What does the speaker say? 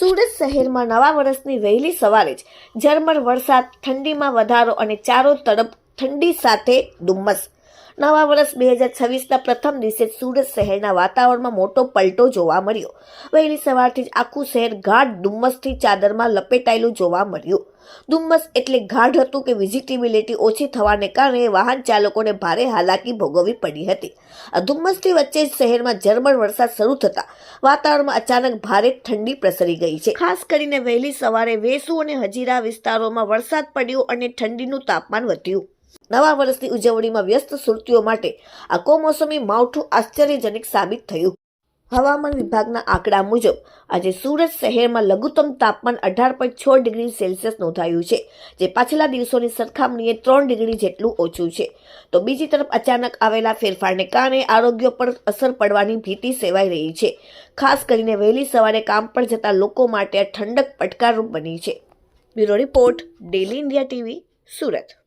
સુરત શહેરમાં નવા વર્ષની વહેલી સવારે જ ઝરમર વરસાદ, ઠંડીમાં વધારો અને ચારો તરફ ઠંડી સાથે ધુમ્મસ નવા વર્ષ બે હજાર છવ્વીસના પ્રથમ દિવસે સુરત શહેરના વાતાવરણમાં મોટો પલટો જોવા મળ્યો. વહેલી સવારથી જ આખું શહેર ગાઢ ધુમ્મસથી ચાદરમાં લપેટાયેલું જોવા મળ્યું. ધુમ્મસ એટલે ગાઢ હતું કે વિઝિટિબિલિટી ઓછી થવાને કારણે વાહન ચાલકોને ભારે હાલાકી ભોગવવી પડી હતી. આ ધુમ્મસથી વચ્ચે જ શહેરમાં ઝરમર વરસાદ શરૂ થતા વાતાવરણમાં અચાનક ભારે ઠંડી પ્રસરી ગઈ છે. ખાસ કરીને વહેલી સવારે વેસુ અને હજીરા વિસ્તારોમાં વરસાદ પડ્યો અને ઠંડીનું તાપમાન વધ્યું. નવા વર્ષની ઉજવણીમાં વ્યસ્ત સુરતીઓ માટે આ કોમોસમી માવઠું આશ્ચર્યજનક સાબિત થયું. હવામાન વિભાગના આંકડા મુજબ, આજે સુરત શહેરમાં લઘુત્તમ તાપમાન અઢાર પોઈન્ટ છ ડિગ્રી સેલ્સિયસ નોંધાયું છે, જે પાછલા દિવસોની સરખામણીએ ત્રણ ડિગ્રી જેટલું ઓછું છે. તો બીજી તરફ અચાનક આવેલા ફેરફારને કારણે આરોગ્ય પર અસર પડવાની ભીતિ સેવાઈ રહી છે. ખાસ કરીને વહેલી સવારે કામ પર જતા લોકો માટે આ ઠંડક પડકારરૂપ બની છે. Bureau report, daily India TV, Surat.